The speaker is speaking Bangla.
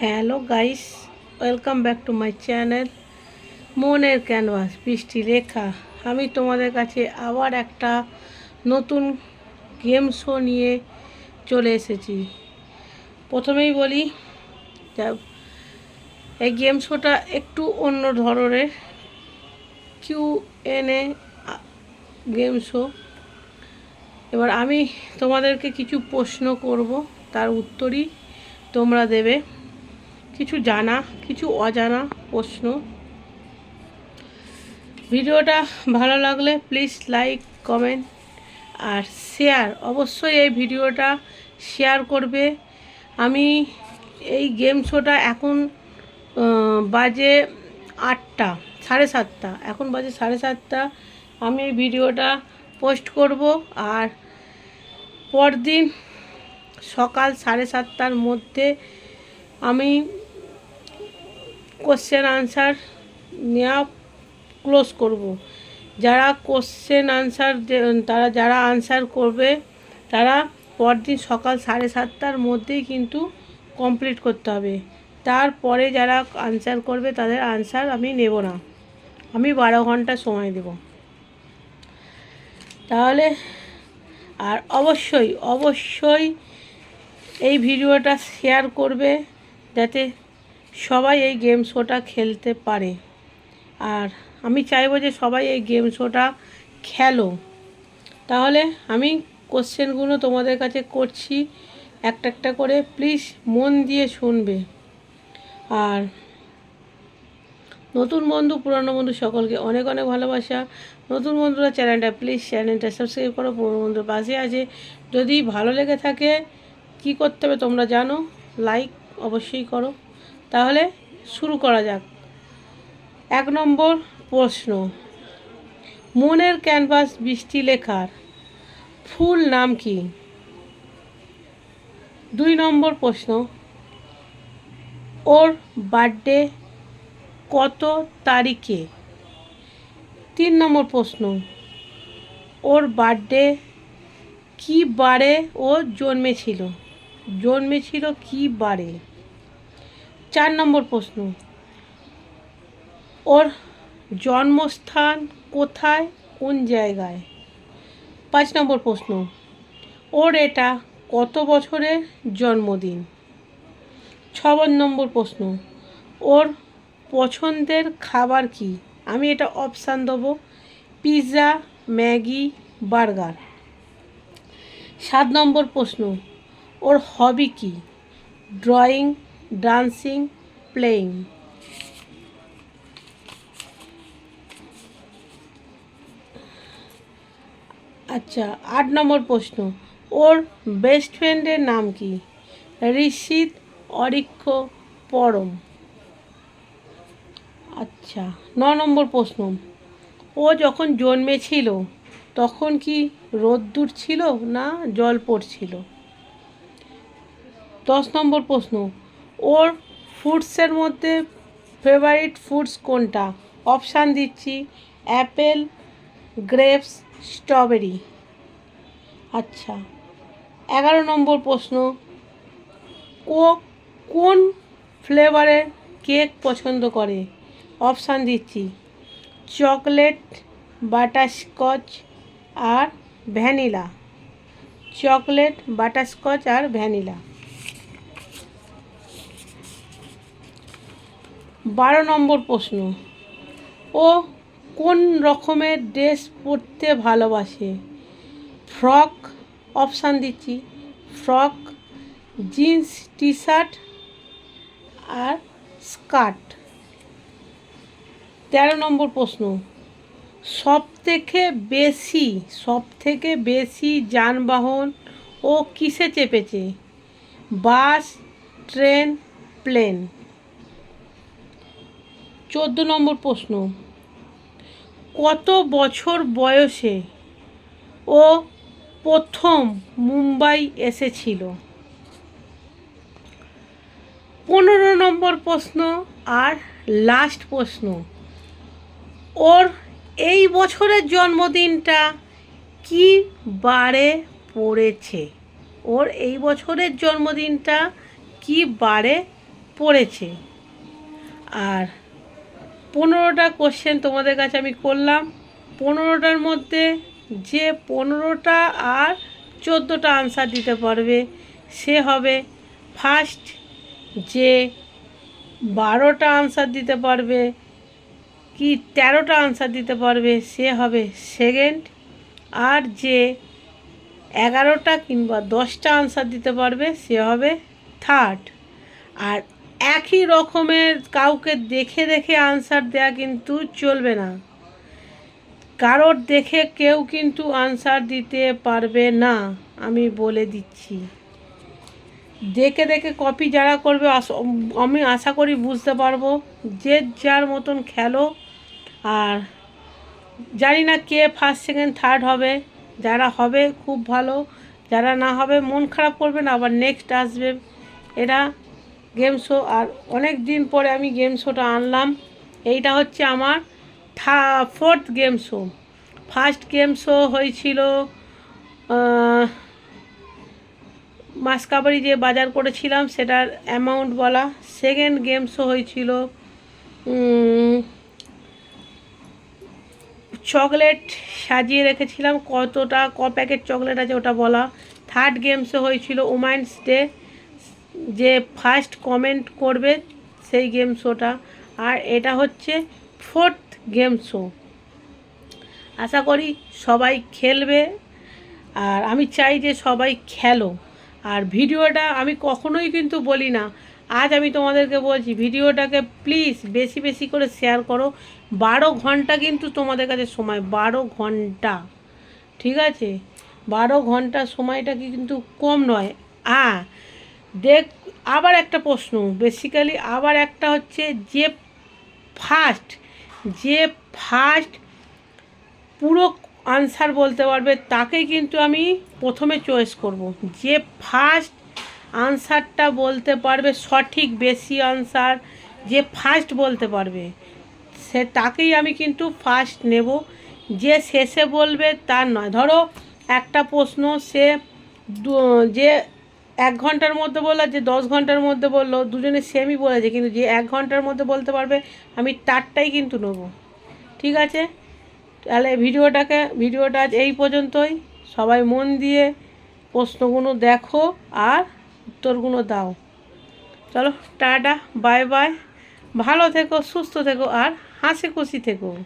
Hello guys, welcome back to my channel. মনের ক্যানভাস, বৃষ্টি লেখা আমি তোমাদের কাছে আবার একটা নতুন গেম শো নিয়ে চলে এসেছি। প্রথমেই বলি এই গেম শোটা একটু অন্য ধরনের Q N A game show এবার আমি তোমাদেরকে কিছু প্রশ্ন করব, তার উত্তরই তোমরা দেবে। কিছু জানা, কিছু অজানা প্রশ্ন। ভিডিওটা ভালো লাগলে প্লিজ লাইক কমেন্ট আর শেয়ার অবশ্যই এই ভিডিওটা শেয়ার করবে। আমি এই গেম শোটা এখন বাজে আটটা, সাড়ে সাতটা। এখন বাজে সাড়ে সাতটা। আমি এই ভিডিওটা পোস্ট করব আর পরদিন সকাল সাড়ে সাতটার মধ্যে আমি কোশ্চেন আনসার নেওয়া ক্লোজ করব। যারা কোশ্চেন আনসার তারা যারা আনসার করবে, তারা পরদিন সকাল সাড়ে সাতটার মধ্যেই কিন্তু কমপ্লিট করতে হবে। তারপরে যারা আনসার করবে, তাদের আনসার আমি নেব না। আমি বারো ঘণ্টা সময় দেব। তাহলে, আর অবশ্যই অবশ্যই এই ভিডিওটা শেয়ার করবে, যাতে সবাই এই গেম শোটা খেলতে পারে। আর আমি চাইব যে সবাই এই গেম শোটা খেলো। তাহলে আমি কোশ্চেনগুলো তোমাদের কাছে করছি। একটা একটা করে প্লিজ মন দিয়ে শুনবে। আর নতুন বন্ধু, পুরনো বন্ধু সকলকে অনেক অনেক ভালোবাসা। নতুন বন্ধুরা চ্যানেলটা প্লিজ চ্যানেলটা সাবস্ক্রাইব করো, পুরনো বন্ধুর পাশে আছে। যদি ভালো লেগে থাকে, কি করতে হবে তোমরা জানো? লাইক অবশ্যই করো। তাহলে শুরু করা যাক। এক নম্বর প্রশ্ন। মনের ক্যানভাস বৃষ্টি লেখার ফুল নাম কি? দুই নম্বর প্রশ্ন। ওর বার্থডে কত তারিখে? তিন নম্বর প্রশ্ন। ওর বার্থডে কী বারে ও জন্মেছিল? জন্মেছিল কী বারে? চার নম্বর প্রশ্ন। ওর জন্মস্থান কোথায়? কোন জায়গায়? পাঁচ নম্বর প্রশ্ন। ওর এটা কত বছরের জন্মদিন? ছ নম্বর প্রশ্ন। ওর পছন্দের খাবার কি? আমি এটা অপশান দেবো। Pizza, Maggi, burger. সাত নম্বর প্রশ্ন। ওর হবি কি? Drawing dancing, playing. আচ্ছা আট নম্বর প্রশ্ন। ওর বেস্ট ফ্রেন্ডের নাম কি? ঋষিত অরিক্ষ পরম। আচ্ছা ন নম্বর প্রশ্ন। ও যখন জন্মেছিল, তখন কি রোদ্দুর ছিল না জল পড়ছিল? দশ নম্বর প্রশ্ন। ওর ফুডসের মধ্যে ফেভারিট ফুডস কোনটা? অপশান দিচ্ছি, অ্যাপেল, গ্রেপস, স্ট্রবেরি। আচ্ছা এগারো নম্বর প্রশ্ন। ও কোন ফ্লেভারের কেক পছন্দ করে? অপশান দিচ্ছি, চকলেট, বাটারস্কচ আর ভ্যানিলা। চকলেট, বাটারস্কচ আর ভ্যানিলা। বারো নম্বর প্রশ্ন, ও কোন রকমের ড্রেস পরতে ভালোবাসে? ফ্রক, অপশান দিচ্ছি, ফ্রক, জিন্স টি শার্ট আর স্কার্ট। তেরো নম্বর প্রশ্ন সব থেকে বেশি সব থেকে বেশি যানবাহন ও কিসে চেপেছে? Bus, train, plane. চোদ্দ নম্বর প্রশ্ন। কত বছর বয়সে ও প্রথম মুম্বাই এসেছিল? পনেরো নম্বর প্রশ্ন আর লাস্ট প্রশ্ন। ওর এই বছরের জন্মদিনটা কি বারে পড়েছে? ওর এই বছরের জন্মদিনটা কি বারে পড়েছে? আর পনেরোটা কোশ্চেন তোমাদের কাছে আমি করলাম। পনেরোটার মধ্যে যে পনেরোটা আর চোদ্দোটা আনসার দিতে পারবে, সে হবে ফার্স্ট যে বারোটা আনসার দিতে পারবে, কি তেরোটা আনসার দিতে পারবে, সে হবে সেকেন্ড আর যে এগারোটা কিংবা দশটা আনসার দিতে পারবে, সে হবে থার্ড আর একই রকমের কাউকে দেখে দেখে আনসার দেওয়া কিন্তু চলবে না। কারোর দেখে কেউ কিন্তু আনসার দিতে পারবে না, আমি বলে দিচ্ছি। দেখে দেখে কপি যারা করবে আমি আশা করি বুঝতে পারব যে যার মতন খেলো। আর জানি না কে ফার্স্ট সেকেন্ড থার্ড হবে। যারা হবে খুব ভালো, যারা না হবে মন খারাপ করবে না, আবার নেক্সট আসবে। এরা গেম শো আর অনেক দিন পরে আমি গেম শোটা আনলাম। এইটা হচ্ছে আমার থা fourth game show first game show হয়েছিল মাসকাবারি যে বাজার করেছিলাম, সেটার অ্যামাউন্ট বলা। সেকেন্ড গেম শো হয়েছিল চকলেট সাজিয়ে রেখেছিলাম। কতটা, ক প্যাকেট চকলেট আছে ওটা বলা। থার্ড গেমসে হয়েছিল উমেন্স ডে যে ফার্স্ট কমেন্ট করবে সেই গেম শোটা আর এটা হচ্ছে ফোর্থ গেম শো আশা করি সবাই খেলবে। আর আমি চাই যে সবাই খেলো। আর ভিডিওটা আমি কখনোই কিন্তু বলি না। আজ আমি তোমাদেরকে বলছি, ভিডিওটাকে প্লিজ বেশি বেশি করে শেয়ার করো। বারো ঘণ্টা কিন্তু তোমাদের কাছে সময়, বারো ঘণ্টা। ঠিক আছে? বারো ঘণ্টা সময়টা কিন্তু কম নয়। আ দেখ, আবার একটা প্রশ্ন। বেসিক্যালি আবার একটা হচ্ছে যে ফার্স্ট যে ফার্স্ট পুরো আনসার বলতে পারবে তাকেই কিন্তু আমি প্রথমে চয়েস করব। যে ফার্স্ট আনসারটা বলতে পারবে, সঠিক বেশি আনসার যে ফার্স্ট বলতে পারবে, সে তাকেই আমি কিন্তু ফার্স্ট নেব। যে শেষে বলবে তার নয়। ধরো একটা প্রশ্ন, সে যে এক ঘণ্টার মধ্যে বলল, যে দশ ঘণ্টার মধ্যে বলল, দুজনে সেমই বলেছে, কিন্তু যে এক ঘণ্টার মধ্যে বলতে পারবে, আমি তারটাই কিন্তু নেব। ঠিক আছে? তাহলে ভিডিওটাকে, ভিডিওটা আজ এই পর্যন্তই। সবাই মন দিয়ে প্রশ্নগুলো দেখো আর উত্তরগুলো দাও। চলো, টাটা, বাই বাই। ভালো থেকো, সুস্থ থেকো আর হাসি খুশি থেকো।